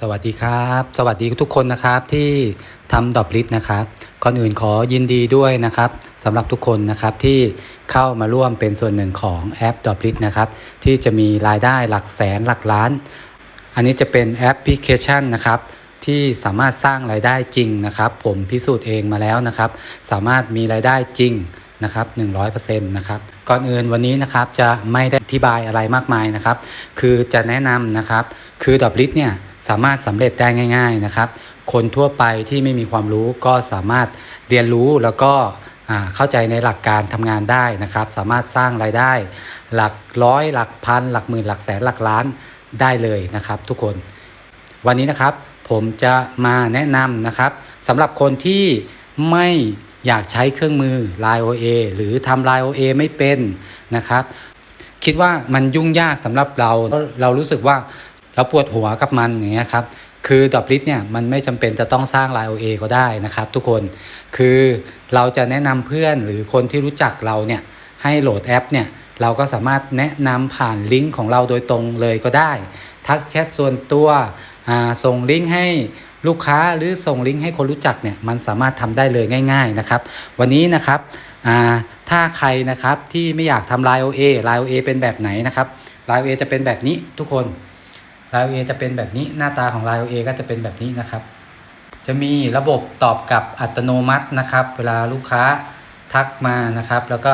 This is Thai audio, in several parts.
สวัสดีครับ สวัสดีทุกคนนะครับที่ทำดอบลิสนะครับก่อนอื่นขอยินดีด้วยนะครับสำหรับทุกคนนะครับที่เข้ามาร่วมเป็นส่วนหนึ่งของแอปดอบลิสนะครับที่จะมีรายได้หลักแสนหลักล้าน อันนี้จะเป็นแอปพลิเคชันนะครับที่สามารถสร้างรายได้จริงนะครับ ผมพิสูจน์เองมาแล้วนะครับ สามารถมีรายได้จริงนะครับ100%นะครับก่อนอื่นวันนี้นะครับจะไม่ได้อธิบายอะไรมากมายนะครับ คือจะแนะนำนะครับ คือดอบลิสเนี่ย สามารถสำเร็จได้ง่าย ๆนะครับ คนทั่วไปที่ไม่มีความรู้ก็สามารถเรียนรู้แล้วก็เข้าใจในหลักการทำงานได้นะครับ สามารถสร้างรายได้ หลักร้อย หลักพัน หลักหมื่น หลักแสนหลักล้านได้เลยนะครับ ทุกคน วันนี้นะครับผมจะมาแนะนำนะครับสำหรับคนที่ไม่อยากใช้เครื่องมือ Line OA หรือทำ Line OA ไม่เป็นนะครับ คิดว่ามันยุ่งยากสำหรับเรา เรารู้สึกว่า เราปวดหัวกับมันอย่างเงี้ยครับคือดอบลิสเนี่ยมันไม่จำเป็นจะต้องสร้าง Line OA ก็ได้นะครับ ทุกคนคือเราจะแนะนำเพื่อนหรือคนที่รู้จักเราเนี่ยให้โหลดแอปเนี่ยเราก็สามารถแนะนำผ่านลิงก์ของเราโดยตรงเลยก็ได้ ทักแชทส่วนตัวส่งลิงก์ให้ลูกค้าหรือส่งลิงก์ให้คนรู้จักเนี่ยมันสามารถทำได้เลยง่าย ๆนะครับ วันนี้นะครับถ้าใครนะครับที่ไม่อยากทำ Line OA Line OA เป็นแบบไหนนะครับ Line OA จะเป็นแบบนี้ทุกคน Line OA จะเป็นแบบนี้หน้าตาของ Line OA ก็จะเป็นแบบนี้นะครับ จะมีระบบตอบกลับอัตโนมัตินะครับ เวลาลูกค้าทักมานะครับ แล้วก็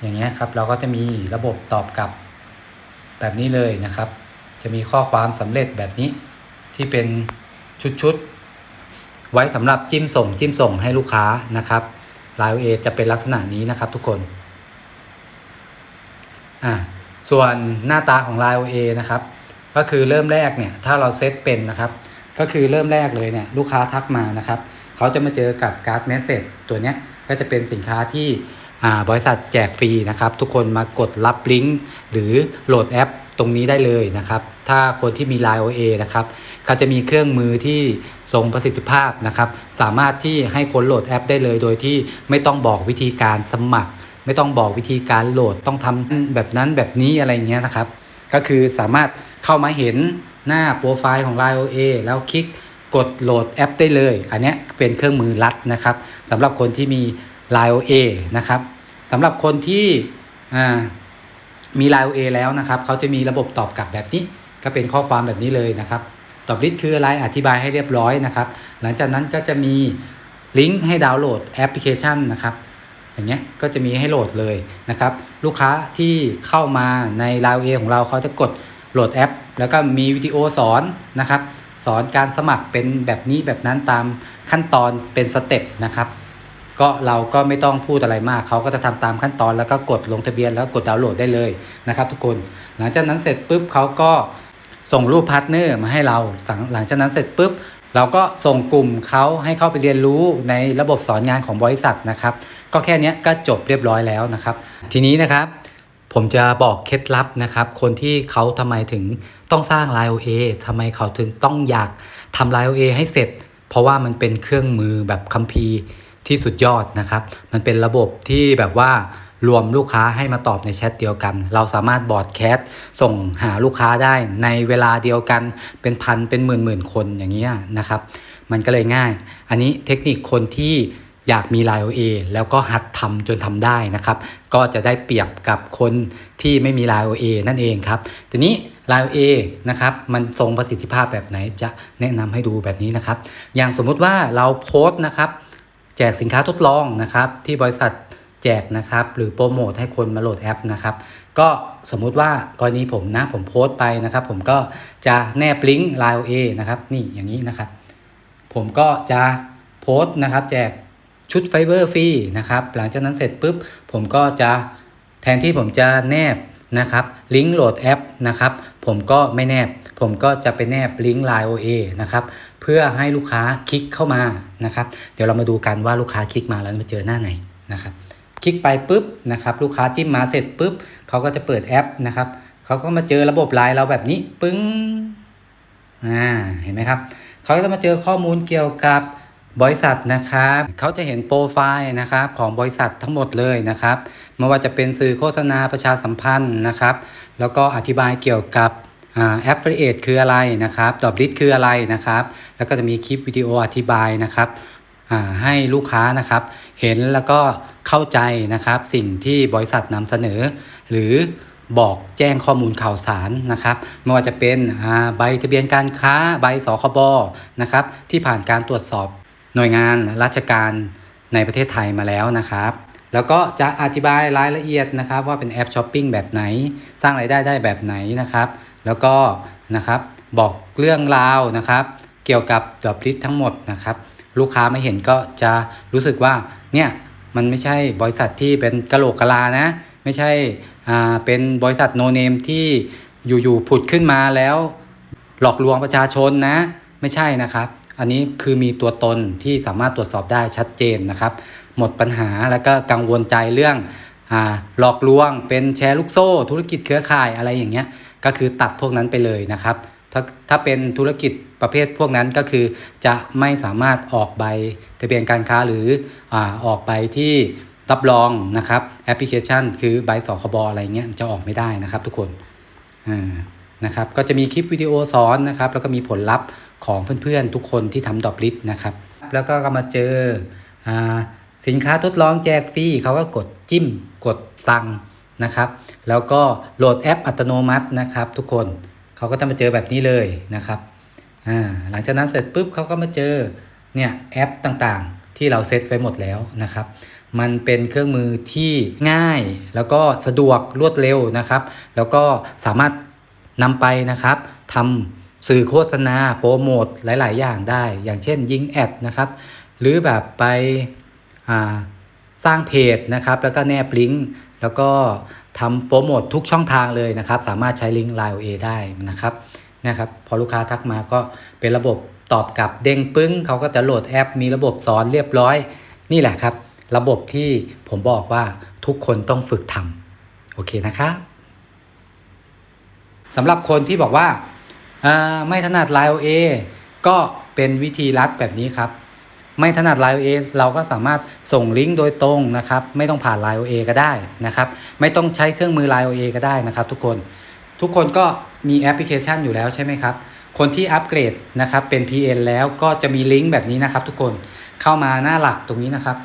อย่างเงี้ยครับเราก็จะมีระบบตอบกลับแบบนี้เลยนะครับ จะมีข้อความสำเร็จแบบนี้ที่เป็นชุดๆไว้สำหรับจิ้มส่ง จิ้มส่งให้ลูกค้านะครับ Line OA จะเป็นลักษณะนี้นะครับทุกคนอ่าส่วนหน้าตาของ Line OA นะครับ ก็คือเริ่มแรกเนี่ยถ้าเราเซตเป็นนะครับ ก็คือเริ่มแรกเลยเนี่ยลูกค้าทักมานะครับเขาจะมาเจอกับการ์ดเมสเซจตัวเนี้ยก็จะเป็นสินค้าที่บริษัทแจกฟรีนะครับ ทุกคนมากดรับลิงก์หรือโหลดแอปตรงนี้ได้เลยนะครับ ถ้าคนที่มี Line OA นะครับเขาจะมีเครื่องมือที่ทรงประสิทธิภาพนะครับ สามารถที่ให้คนโหลดแอปได้เลย โดยที่ไม่ต้องบอกวิธีการสมัคร ไม่ต้องบอกวิธีการโหลดต้องทำแบบนั้นแบบนี้อะไรเงี้ยนะครับ ก็คือสามารถ เข้ามาเห็นหน้าโปรไฟล์ของ Line OA แล้วคลิกกดโหลดแอปได้เลย อันนี้เป็นเครื่องมือลัดนะครับสำหรับคนที่มี Line OA นะครับสำหรับคนที่มี Line OA แล้วนะครับเขาจะมีระบบตอบกลับแบบนี้ ก็เป็นข้อความแบบนี้เลยนะครับ ตอบลิสต์คืออะไรอธิบายให้เรียบร้อยนะครับ หลังจากนั้นก็จะมีลิงก์ให้ดาวน์โหลดแอปพลิเคชันนะครับอย่างเงี้ยก็จะมีให้โหลดเลยนะครับ ลูกค้าที่เข้ามาใน Line OA ของเราเขาจะกด โหลดแอป แล้วก็มีวิดีโอสอนนะครับ สอนการสมัครเป็นแบบนี้แบบนั้นตามขั้นตอนเป็นสเต็ปนะครับ ก็เราก็ไม่ต้องพูดอะไรมากเขาก็จะทำตามขั้นตอนแล้วก็กดลงทะเบียนแล้วกดดาวน์โหลดได้เลยนะครับ ทุกคนหลังจากนั้นเสร็จปุ๊บเขาก็ส่งรูปพาร์ทเนอร์มาให้เราหลังจากนั้นเสร็จปุ๊บเราก็ส่งกลุ่มเขาให้เข้าไปเรียนรู้ในระบบสอนงานของบริษัทนะครับ ก็แค่เนี้ยก็จบเรียบร้อยแล้วนะครับ ทีนี้นะครับ ผมจะบอกเคล็ดลับนะครับ คนที่เขาทำไมถึงต้องสร้าง Line OA ทำไมเขาถึงต้องอยากทำ Line OA ให้เสร็จ เพราะว่ามันเป็นเครื่องมือแบบคัมภีร์ที่สุดยอดนะครับ มันเป็นระบบที่แบบว่ารวมลูกค้าให้มาตอบในแชทเดียวกัน เราสามารถบอร์ดแคสส่งหาลูกค้าได้ในเวลาเดียวกันเป็นพันเป็นหมื่นหมื่นคนอย่างเงี้ยนะครับ มันก็เลยง่าย อันนี้เทคนิคคนที่ อยากมี Line OA แล้วก็หัดทำจนทำได้นะครับ ก็จะได้เปรียบกับคนที่ไม่มี Line OA นั่นเองครับ ทีนี้ Line OA นะครับมันทรงประสิทธิภาพแบบไหนจะแนะนำให้ดูแบบนี้นะครับ อย่างสมมุติว่าเราโพสต์นะครับ แจกสินค้าทดลองนะครับ ที่บริษัทแจกนะครับหรือโปรโมทให้คนมาโหลดแอปนะครับก็สมมุติว่ากรณีผมนะผมโพสต์ไปนะครับ ผมก็จะแนบลิงก์ Line OA นะครับนี่อย่างนี้นะครับ ผมก็จะโพสต์นะครับ แจก ชุดไฟเบอร์ฟรีนะครับหลังจากนั้นเสร็จปุ๊บผมก็จะแทนที่ผมจะแนบนะครับลิงก์โหลดแอปนะครับผมก็ไม่แนบ ผมก็จะไปแนบลิงก์ Line OA นะครับเพื่อให้ลูกค้าคลิกเข้ามานะครับเดี๋ยวเรามาดูกันว่าลูกค้าคลิกมาแล้วมาเจอหน้าไหนนะครับคลิกไปปุ๊บนะครับลูกค้าจิ้มมาเสร็จปุ๊บเขาก็จะเปิดแอปนะครับเขาก็มาเจอระบบไลน์เราแบบนี้ปึ้งอ่าเห็นไหมครับเขาจะมาเจอข้อมูลเกี่ยวกับ บริษัทนะครับเขาจะเห็นโปรไฟล์นะครับของบริษัททั้งหมดเลยนะครับไม่ว่าจะเป็นสื่อโฆษณาประชาสัมพันธ์นะครับ แล้วก็อธิบายเกี่ยวกับแอ่า affiliate คืออะไรนะครับดอบลิสคืออะไรนะครับ แล้วก็จะมีคลิปวิดีโออธิบายนะครับให้ลูกค้านะครับเห็นแล้วก็เข้าใจนะครับสิ่งที่บริษัทนำเสนอ หรือบอกแจ้งข้อมูลข่าวสารนะครับไม่ว่าจะเป็นใบทะเบียนการค้าใบสคบนะครับที่ผ่านการตรวจสอบ หน่วยงานราชการในประเทศไทยมาแล้วนะครับ แล้วก็จะอธิบายรายละเอียดนะครับ ว่าเป็นแอปช้อปปิ้งแบบไหน สร้างรายได้ได้แบบไหนนะครับ แล้วก็นะครับบอกเรื่องราวนะครับ เกี่ยวกับดอบลิสทั้งหมดนะครับ ลูกค้าไม่เห็นก็จะรู้สึกว่าเนี่ยมันไม่ใช่บริษัทที่เป็นกะโหลกกะลานะ ไม่ใช่อ่าเป็นบริษัทโนเนมที่อยู่ๆผุดขึ้นมาแล้ว หลอกลวงประชาชนนะ ไม่ใช่นะครับ อันนี้คือมีตัวตนที่สามารถตรวจสอบได้ชัดเจนนะครับ หมดปัญหาแล้วก็กังวลใจเรื่องอหลอกลวง เป็นแชร์ลูกโซ่ ธุรกิจเครือข่ายอะไรอย่างเงี้ยก็คือตัดพวกนั้นไปเลยนะครับ ถ้าถ้าเป็นธุรกิจประเภทพวกนั้นก็คือจะไม่สามารถออกใบทะเบียนการค้าหรืออออกใบที่รับรองนะครับแอปพลิเคชัน คือใบสคบอะไรเงี้ยจะออกไม่ได้นะครับทุกคนอ่า นะครับก็จะมีคลิปวิดีโอสอนนะครับแล้วก็มีผลลัพธ์ของเพื่อนๆ ทุกคนที่ทำดอบลิสนะครับแล้วก็มาเจออสินค้าทดลองแจกฟรีเขาก็กดจิ้มกดสั่งนะครับ แล้วก็โหลดแอปอัตโนมัตินะครับ ทุกคนเขาก็จะมาเจอแบบนี้เลยนะครับหลังจากนั้นเสร็จปุ๊บเขาก็มาเจอเนี่ยแอปต่างๆ ที่เราเซตไว้หมดแล้วนะครับ มันเป็นเครื่องมือที่ง่ายแล้วก็สะดวกรวดเร็วนะครับ แล้วก็สามารถ นำไปนะครับทำสื่อโฆษณาโปรโมทหลาย ๆ อย่างได้ อย่างเช่นยิงแอดนะครับ หรือแบบไปสร้างเพจนะครับ แล้วก็แนบลิงก์แล้วก็ทำโปรโมททุกช่องทางเลยนะครับ สามารถใช้ลิงก์ Line OA ได้นะครับนะครับ พอลูกค้าทักมาก็เป็นระบบตอบกลับเด้งปึ้งเขาก็จะโหลดแอป มีระบบสอนเรียบร้อย นี่แหละครับ ระบบที่ผมบอกว่าทุกคนต้องฝึกทำโอเคนะครับ สำหรับคนที่บอกว่าาไม่ถนัด Line OA ก็เป็นวิธีรัดแบบนี้ครับ ไม่ถนัด Line OA เราก็สามารถส่งลิงก์โดยตรงนะครับ ไม่ต้องผ่าน Line OA ก็ได้นะครับ ไม่ต้องใช้เครื่องมือ Line OA ก็ได้นะครับ ทุกคนทุกคนก็มีแอปพลิเคชันอยู่แล้วใช่ไหมครับ คนที่อัปเกรดนะครับเป็น PN แล้วก็จะมีลิงก์แบบนี้นะครับ ทุกคนเข้ามาหน้าหลักตรงนี้นะครับ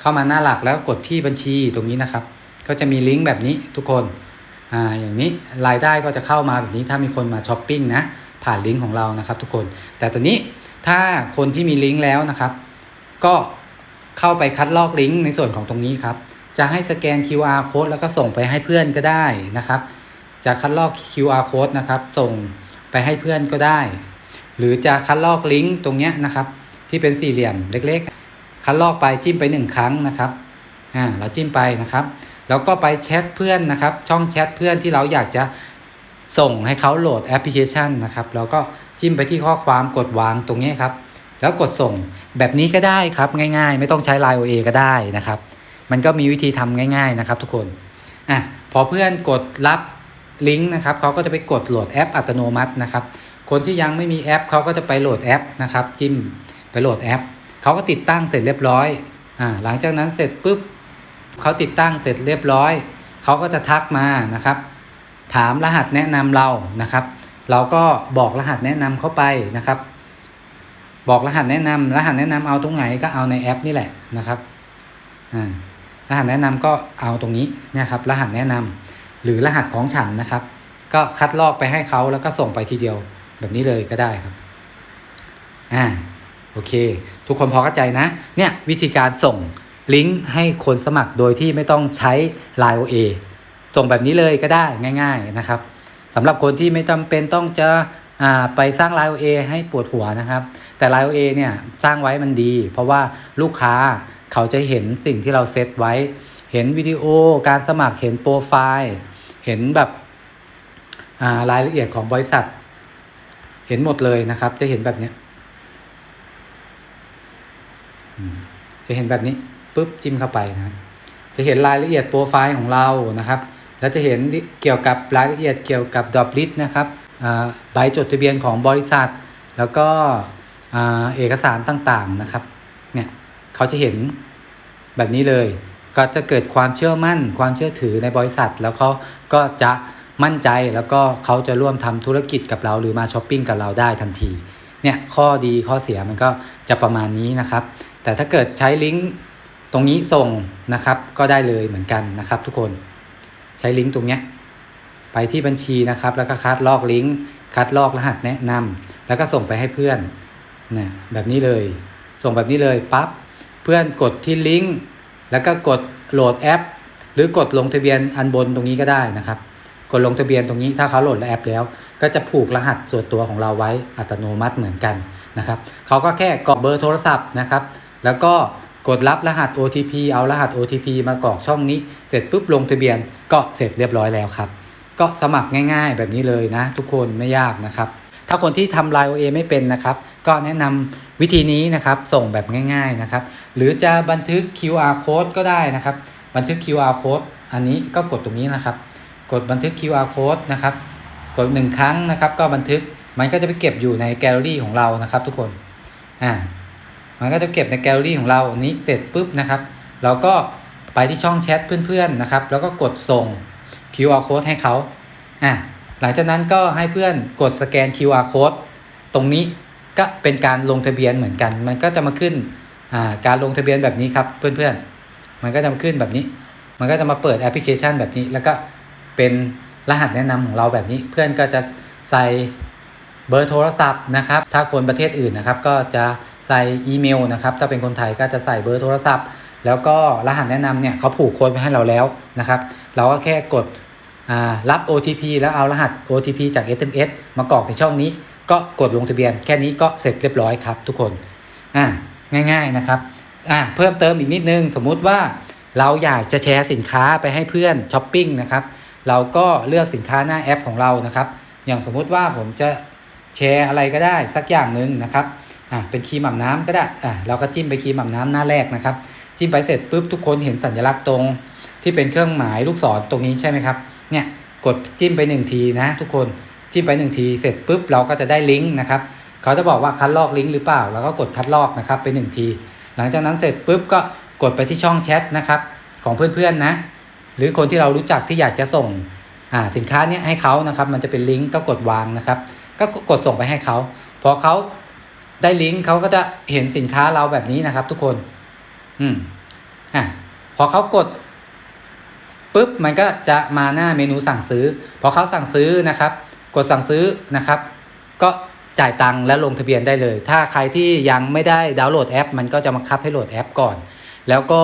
เข้ามาหน้าหลักแล้วกดที่บัญชีตรงนี้นะครับ ก็จะมีลิงก์แบบนี้ทุกคน อ่าอย่างนี้รายได้ก็จะเข้ามาแบบนี้ถ้ามีคนมาช้อปปิ้งนะผ่านลิงก์ของเรานะครับทุกคน แต่ตอนนี้ถ้าคนที่มีลิงก์แล้วนะครับ ก็เข้าไปคัดลอกลิงก์ในส่วนของตรงนี้ครับ จะให้สแกน QR code แล้วก็ส่งไปให้เพื่อนก็ได้นะครับ จะคัดลอก QR code นะครับ ส่งไปให้เพื่อนก็ได้ หรือจะคัดลอกลิงก์ตรงเนี้ยนะครับ ที่เป็นสี่เหลี่ยมเล็กๆ คัดลอกไปจิ้มไปหนึ่งครั้งนะครับอ่าเราจิ้มไปนะครับ แล้วก็ไปแชทเพื่อนนะครับ ช่องแชทเพื่อนที่เราอยากจะส่งให้เขาโหลดแอปพลิเคชันนะครับแล้วก็จิ้มไปที่ข้อความกดวางตรงนี้ครับ แล้วกดส่งแบบนี้ก็ได้ครับง่าย ๆ ไม่ต้องใช้ Line OA ก็ได้นะครับ มันก็มีวิธีทำง่าย ๆนะครับ ทุกคนอะพอเพื่อนกดรับลิงก์นะครับเขาก็จะไปกดโหลดแอปอัตโนมัตินะครับ คนที่ยังไม่มีแอปเขาก็จะไปโหลดแอปนะครับ จิ้มไปโหลดแอปเขาก็ติดตั้งเสร็จเรียบร้อยอ่าหลังจากนั้นเสร็จปุ๊บ เขาติดตั้งเสร็จเรียบร้อย เขาก็จะทักมานะครับ ถามรหัสแนะนำเรานะครับ เราก็บอกรหัสแนะนำเข้าไปนะครับ บอกรหัสแนะนำรหัสแนะนำเอาตรงไหนก็เอาในแอปนี่แหละนะครับอ่ารหัสแนะนำก็เอาตรงนี้นะครับ รหัสแนะนำหรือรหัสของฉันนะครับ ก็คัดลอกไปให้เขาแล้วก็ส่งไปทีเดียวแบบนี้เลยก็ได้ครับอ่าโอเค ทุกคนพอเข้าใจนะ เนี่ยวิธีการส่ง ลิงก์ให้คนสมัครโดยที่ไม่ต้องใช้ Line OA ส่งแบบนี้เลยก็ได้ง่าย ๆนะครับสำหรับคนที่ไม่จำเป็นต้องจะไปสร้าง Line OA ให้ปวดหัวนะครับ แต่ Line OA เนี่ยสร้างไว้มันดี เพราะว่าลูกค้าเขาจะเห็นสิ่งที่เราเซตไว้ เห็นวิดีโอการสมัครเห็นโปรไฟล์เห็นแบบรายละเอียดของบริษัท เห็นหมดเลยนะครับ จะเห็นแบบนี้จะเห็นแบบนี้ ปุ๊บจิ้มเข้าไปนะจะเห็นรายละเอียดโปรไฟล์ของเรานะครับ แล้วจะเห็นเกี่ยวกับรายละเอียดเกี่ยวกับดอบลิสนะครับใบจดทะเบียนของบริษัท แล้วก็เอกสารต่างๆนะครับเนี่ยเขาจะเห็นแบบนี้เลย ก็จะเกิดความเชื่อมั่น ความเชื่อถือในบริษัท แล้วเขาก็จะมั่นใจแล้วก็เขาจะร่วมทำธุรกิจกับเราหรือมาช้อปปิ้งกับเราได้ทันทีเนี่ยข้อดีข้อเสียมันก็จะประมาณนี้นะครับ แต่ถ้าเกิดใช้ลิงก์ ตรงนี้ส่งนะครับก็ได้เลยเหมือนกันนะครับทุกคนใช้ลิงก์ตรงเนี้ยไปที่บัญชีนะครับ แล้วก็คัดลอกลิงก์คัดลอกรหัสแนะนำแล้วก็ส่งไปให้เพื่อนนี่ยแบบนี้เลย ส่งแบบนี้เลยปั๊บเพื่อนกดที่ลิงก์แล้วก็กดโหลดแอป หรือกดลงทะเบียนอันบนตรงนี้ก็ได้นะครับ กดลงทะเบียนตรงนี้ถ้าเขาโหลดแอปแล้ว ก็จะผูกรหัสส่วนตัวของเราไว้อัตโนมัติเหมือนกันนะครับเขาก็แค่กรอกเบอร์โทรศัพท์นะครับ แล้วก็ กดรับรหัส OTP เอารหัส OTP มากรอกช่องนี้ เสร็จปุ๊บลงทะเบียนก็เสร็จเรียบร้อยแล้วครับ ก็สมัครง่ายๆ แบบนี้เลยนะ ทุกคนไม่ยากนะครับ ถ้าคนที่ทำ Line OA ไม่เป็นนะครับ ก็แนะนำวิธีนี้นะครับส่งแบบง่าย ๆนะครับ หรือจะบันทึก QR code ก็ได้นะครับ บันทึก QR code อันนี้ก็กดตรงนี้นะครับ กดบันทึก QR code นะครับ กดหนึ่งครั้งนะครับ ก็บันทึกมันก็จะไปเก็บอยู่ในแกลเลอรี่ของเรานะครับ ทุกคนอ่า มันก็จะเก็บในแกลเลอรี่ของเราอันนี้เสร็จปุ๊บนะครับ เราก็ไปที่ช่องแชทเพื่อนๆนะครับ แล้วก็กดส่ง QR code ให้เขาอะหลังจากนั้นก็ให้เพื่อนกดสแกน QR code ตรงนี้ก็เป็นการลงทะเบียนเหมือนกัน มันก็จะมาขึ้นอ่าการลงทะเบียนแบบนี้ครับเพื่อนๆ มันก็จะมาขึ้นแบบนี้ มันก็จะมาเปิดแอปพลิเคชันแบบนี้ แล้วก็เป็นรหัสแนะนำของเราแบบนี้ เพื่อนก็จะใส่เบอร์โทรศัพท์นะครับ ถ้าคนประเทศอื่นนะครับ ก็จะ ใส่อีเมลนะครับ ถ้าเป็นคนไทยก็จะใส่เบอร์โทรศัพท์ แล้วก็รหัสแนะนำเนี่ยเขาผูกโค้ดไว้ให้เราแล้วนะครับ เราก็แค่กดรับ OTP แล้วเอารหัส OTP จาก SMS มากรอกในช่องนี้ ก็กดลงทะเบียน แค่นี้ก็เสร็จเรียบร้อยครับทุกคนอ่าง่าย ๆนะครับอ่าเพิ่มเติมอีกนิดนึง สมมุติว่าเราอยากจะแชร์สินค้าไปให้เพื่อนช้อปปิ้งนะครับ เราก็เลือกสินค้าหน้าแอปของเรานะครับ อย่างสมมุติว่าผมจะแชร์อะไรก็ได้สักอย่างหนึ่งนะครับ อ่าเป็นครีมอาบน้ำก็ได้อ่าเราก็จิ้มไปครีมอาบน้ำหน้าแรกนะครับ จิ้มไปเสร็จปุ๊บทุกคนเห็นสัญลักษณ์ตรง ที่เป็นเครื่องหมายลูกศรตรงนี้ใช่ไหมครับเนี่ยกดจิ้มไปหนึ่งทีนะ ทุกคนจิ้มไปหนึ่งทีเสร็จปุ๊บเราก็จะได้ลิงก์นะครับเขาจะบอกว่าคัดลอกลิงก์หรือเปล่าเราก็กดคัดลอกนะครับไปหนึ่งที หลังจากนั้นเสร็จปุ๊บก็กดไปที่ช่องแชทนะครับของเพื่อนๆนะ หรือคนที่เรารู้จักที่อยากจะส่งอ่าสินค้านี้ให้เขานะครับ มันจะเป็นลิงก์ก็กดวางนะครับ ก็กดส่งไปให้เขาพอเขา ได้ลิงก์เขาก็จะเห็นสินค้าเราแบบนี้นะครับ ทุกคน อืมอะพอเขากดปุ๊บมันก็จะมาหน้าเมนูสั่งซื้อ พอเขาสั่งซื้อนะครับ กดสั่งซื้อนะครับ ก็จ่ายตังค์และลงทะเบียนได้เลย ถ้าใครที่ยังไม่ได้ดาวน์โหลดแอป มันก็จะบังคับให้โหลดแอปก่อน แล้วก็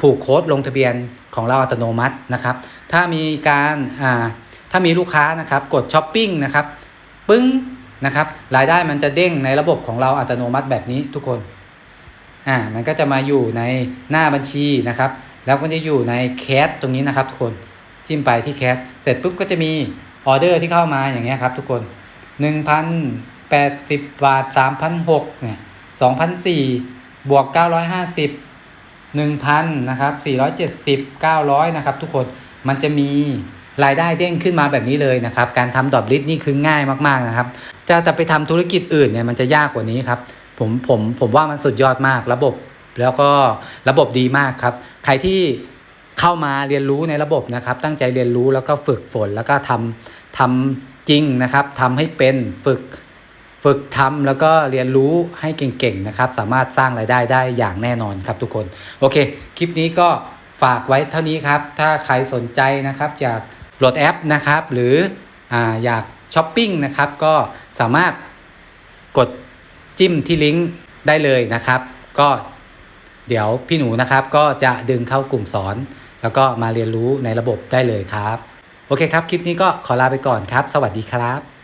ผูกโค้ดลงทะเบียนของเราอัตโนมัตินะครับ ถ้ามีการอ่าถ้ามีลูกค้านะครับ กดช้อปปิ้งนะครับ ปึ้ง นะครับ รายได้มันจะเด้งในระบบของเราอัตโนมัติแบบนี้ทุกคนอ่ามันก็จะมาอยู่ในหน้าบัญชีนะครับ แล้วก็จะอยู่ในแคสตรงนี้นะครับทุกคนจิ้มไปที่แคสเสร็จปุ๊บก็จะมีออเดอร์ที่เข้ามาอย่างเงี้ยครับทุกคน1,080บาท3,006เนี่ย2,004บวก950 1,000นะครับ470 900นะครับทุกคนมันจะมี รายได้เด้งขึ้นมาแบบนี้เลยนะครับ การทำดอทลิสนี่คือง่ายมากๆนะครับจะจะไปทำธุรกิจอื่นเนี่ยมันจะยากกว่านี้ครับผมผมผมว่ามันสุดยอดมากระบบแล้วก็ระบบดีมากครับ ใครที่เข้ามาเรียนรู้ในระบบนะครับ ตั้งใจเรียนรู้แล้วก็ฝึกฝนแล้วก็ทำทำจริงนะครับทำให้เป็นฝึกฝึกทำแล้วก็เรียนรู้ให้เก่งๆนะครับ สามารถสร้างรายได้ได้อย่างแน่นอนครับทุกคน โอเค คลิปนี้ก็ฝากไว้เท่านี้ครับ ถ้าใครสนใจนะครับอยาก โหลดแอปนะครับ หรือออยากช้อปปิ้งนะครับ ก็สามารถกดจิ้มที่ลิงก์ได้เลยนะครับ ก็เดี๋ยวพี่หนูนะครับ ก็จะดึงเข้ากลุ่มสอน แล้วก็มาเรียนรู้ในระบบได้เลยครับ โอเคครับ คลิปนี้ก็ขอลาไปก่อนครับ สวัสดีครับ